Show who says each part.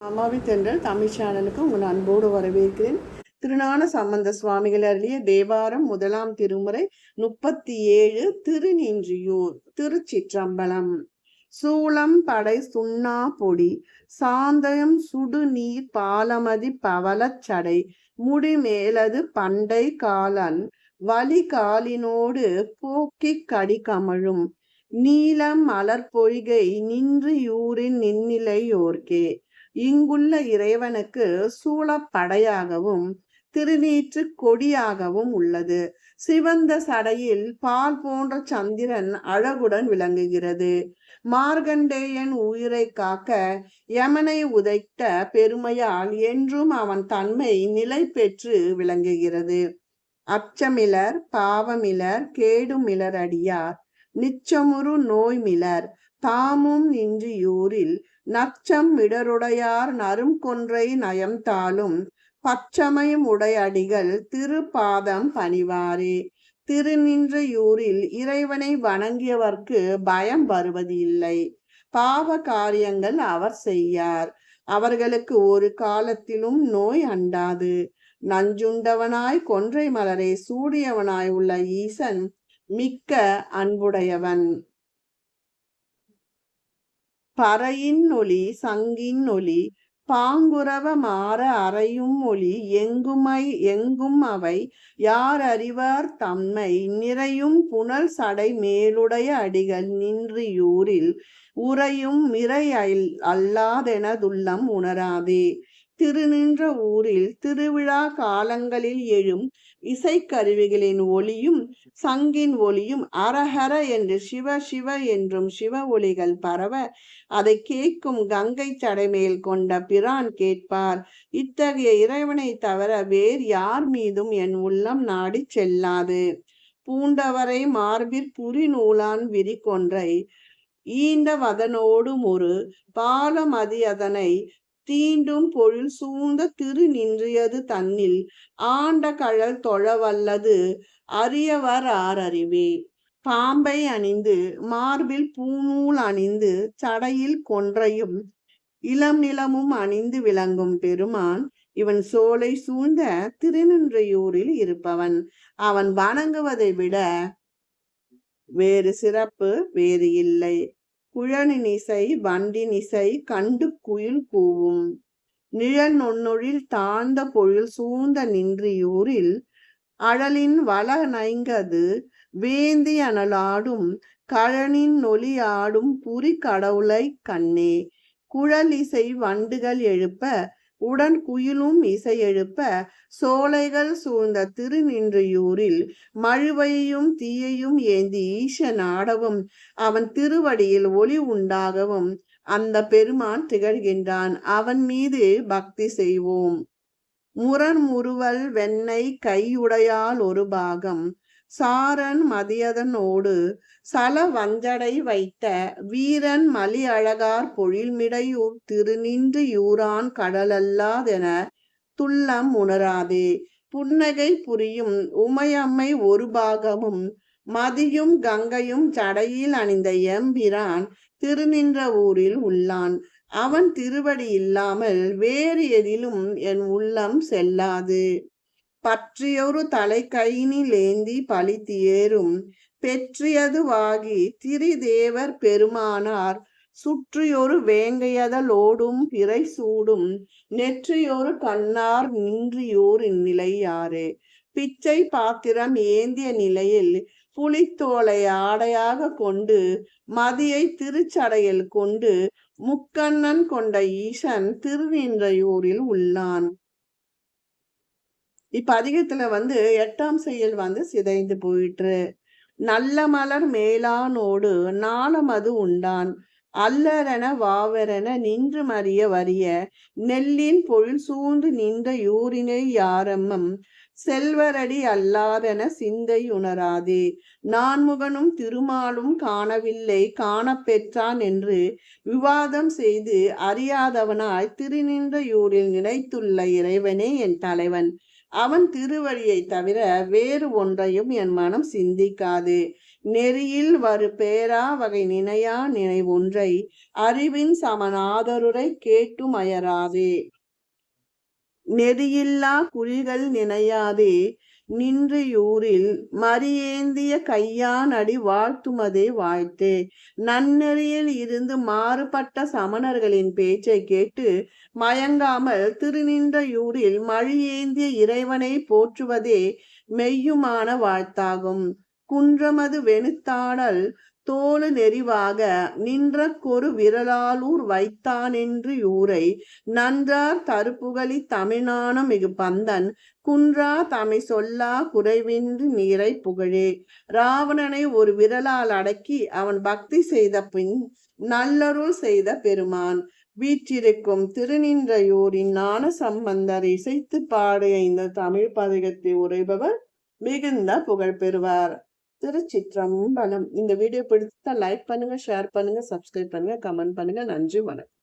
Speaker 1: அம்மாவி தென்றல் தமிழ் சேனலுக்கு உங்கள் அன்போடு வரவேற்கிறேன். திருநான சம்பந்த சுவாமிகள் அருளிய தேவாரம் முதலாம் திருமுறை முப்பத்தி ஏழு திருநின்றியூர் திருச்சிற்றம்பலம். சூளம் படை சுண்ணா பொடி சாந்தயம் சுடுநீர் பாலமதி பவளச் சடை முடிமேலது பண்டை காலன் வலி காலினோடு போக்கிக் கடி கமழும் நீலம் மலர் பொய்கை நின்று யூரின் நின்னிலையோர்க்கே. இங்குள்ள இறைவனுக்கு சூழப்படையாகவும் திருநீற்று கொடியாகவும் உள்ளது. சிவந்த சடையில் பால் போன்ற சந்திரன் அழகுடன் விளங்குகிறது. மார்கண்டேயன் உயிரை காக்க யமனை உதைத்த பெருமையால் என்றும் அவன் தன்மை நிலை பெற்று விளங்குகிறது. அச்சமிலர் பாவமிலர் கேடுமிலர் அடியார் நிச்சமுறு நோய்மிலர் தாமும் நின்றியூரில் நச்சம் இடருடையார் நரும் கொன்றை நயம்தாலும் பச்சமையும் உடையடிகள் திருப்பாதம் பணிவாரே. திருநின்றையூரில் இறைவனை வணங்கியவர்க்கு பயம் வருவது இல்லை. பாவ காரியங்கள் அவர் செய்யார். அவர்களுக்கு ஒரு காலத்திலும் நோய் அண்டாது. நஞ்சுண்டவனாய் கொன்றை மலரை சூடியவனாய் உள்ள ஈசன் மிக்க அன்புடையவன். பறையின் ஒளி சங்கின் ஒளி பாங்குறவ மாற அறையும் ஒளி எங்குமை எங்கும் அவை யார் அறிவார் தம்மை? நிறையும் புனல் சடை மேலுடைய அடிகள் நின்றியூரில் உறையும் மிரை அல்லாதெனதுள்ளம் உணராதே. திருநின்ற ஊரில் திருவிழா காலங்களில் எழும் இசைக்கருவிகளின் ஒளியும் சங்கின் ஒளியும் அரஹர என்று சிவ சிவ என்றும் சிவ ஒளிகள் பரவ அதை கேட்கும் கங்கை சடைமேல் கொண்ட பிரான் கேட்பார். இத்தகைய இறைவனை தவிர வேறு யார் மீதும் என் உள்ளம் நாடி செல்லாது. பூண்டவரை மார்பிற் புரி நூலான் விரி கொன்றை. ஈண்ட வதனோடும் ஒரு பாலமதியதனை தீண்டும் பொழில் சூழ்ந்த திரு நின்றியது தன்னில். ஆண்ட கழல் தொழவல்லது அரியவர் ஆறறிவே. பாம்பை அணிந்து மார்பில் பூநூல் அணிந்து சடையில் கொன்றையும் இளம் நிலமும் அணிந்து விளங்கும் பெருமான் இவன் சோலை சூழ்ந்த திருநின்றையூரில் இருப்பவன். அவன் வணங்குவதை விட வேறு சிறப்பு வேறு இல்லை. குழனிசை வண்டினிசை கண்டு குயில் கூவும். நிழல் நொன்னொழில் தாழ்ந்த பொழில் சூழ்ந்த நின்றியூரில் அழலின் வள நைங்கது வேந்தி அனலாடும் கழனின் நொலி ஆடும் புரி கடவுளை கண்ணே. குழல் இசை வண்டுகள் எழுப்ப உடன் குயிலும் இசையெழுப்ப சோலைகள் சூழ்ந்த திருநின்றியூரில் மழுவையும் தீயையும் ஏந்தி ஈசன் ஆடவும் அவன் திருவடியில் ஒளி உண்டாகவும் அந்த பெருமான் திகழ்கின்றான். அவன் மீது பக்தி செய்வோம். முரண் முறுவல் வெண்ணெய் கையுடையால் ஒரு பாகம். சாரன் மதியதனோடு சல வஞ்சடை வைத்த வீரன் மலி அழகார் பொழில்மிடையூர் திருநின்று யூரான் கடலல்லாதென துள்ளம் உணராதே. புன்னகை புரியும் உமையம்மை ஒரு பாகமும் மதியும் கங்கையும் சடையில் அணிந்த எம்பிரான் திருநின்ற ஊரில் உள்ளான். அவன் திருவடி இல்லாமல் வேறு எதிலும் என் உள்ளம் செல்லாது. பற்றியொரு தலை கையினிலேந்தி பழித்தியேறும். பெற்றியதுவாகி திரிதேவர் பெருமானார். சுற்றியொரு வேங்கையதலோடும் பிறை சூடும் நெற்றியொரு கண்ணார் நின்றியோர் இந்நிலையாரே பிச்சை பாத்திரம் ஏந்திய நிலையில் புலித்தோலை ஆடையாக கொண்டு மதியை திருச்சடையில் கொண்டு முக்கண்ணன் கொண்ட ஈசன் திருநின்றையூரில் உள்ளான். இப்போ அதிகத்தில் வந்து எட்டாம் செயல் வந்து சிதைந்து போயிற்று. நல்ல மலர் மேலானோடு அது உண்டான். அல்லரென வாவரென நின்று மறிய வறிய நெல்லின் பொழில் சூழ்ந்து நின்ற யூரினை யாரம்மம் செல்வரடி அல்லாதென சிந்தை உணராதே. நான்முகனும் திருமாலும் காணவில்லை காணப்பெற்றான் என்று விவாதம் செய்து அறியாதவனாய் திருநின்ற யூரில் நினைத்துள்ள இறைவனே என் தலைவன். அவன் திருவழியை தவிர வேறு ஒன்றையும் என் மனம் சிந்திக்காது. நெறியில் வரு பேரா வகை நினையா நினைவொன்றை அறிவின் சமநாதருரை கேட்டு மயராதே நெறியில்லா குறிகள் நினையாதே. நின்று யூரில் மரியேந்திய கையான் அடி வாழ்த்துமதே வாழ்த்தே. நன்னெறியில் இருந்து மாறுபட்ட சமணர்களின் பேச்சை கேட்டு மயங்காமல் திருநின்றையூரில் மழியேந்திய இறைவனை போற்றுவதே மெய்யுமான வாழ்த்தாகும். குன்றமது வெணுத்தாடல் தோளு நெறிவாக நின்ற கொரு விரலாலூர் வைத்தானென்று யூரை நன்றார் தருப்புகலி தமிழான மிகு பந்தன் குன்றா தமை சொல்லா குறைவின்றி நீரை புகழே. ராவணனை ஒரு விரலால் அடக்கி அவன் பக்தி செய்த பின் நல்லருள் செய்த பெருமான் வீற்றிருக்கும் திருநின்றையூரின் ஞான சம்பந்தர் இசைத்து பாடிய இந்த தமிழ் பதிகத்தை உரைபவர் மிகுந்த புகழ் பெறுவார். திருச்சிற்றம்பலம். இந்த வீடியோ பிடிச்சா லைக் பண்ணுங்க ஷேர் பண்ணுங்க சப்ஸ்கிரைப் பண்ணுங்க கமெண்ட் பண்ணுங்க. நன்றி வணக்கம்.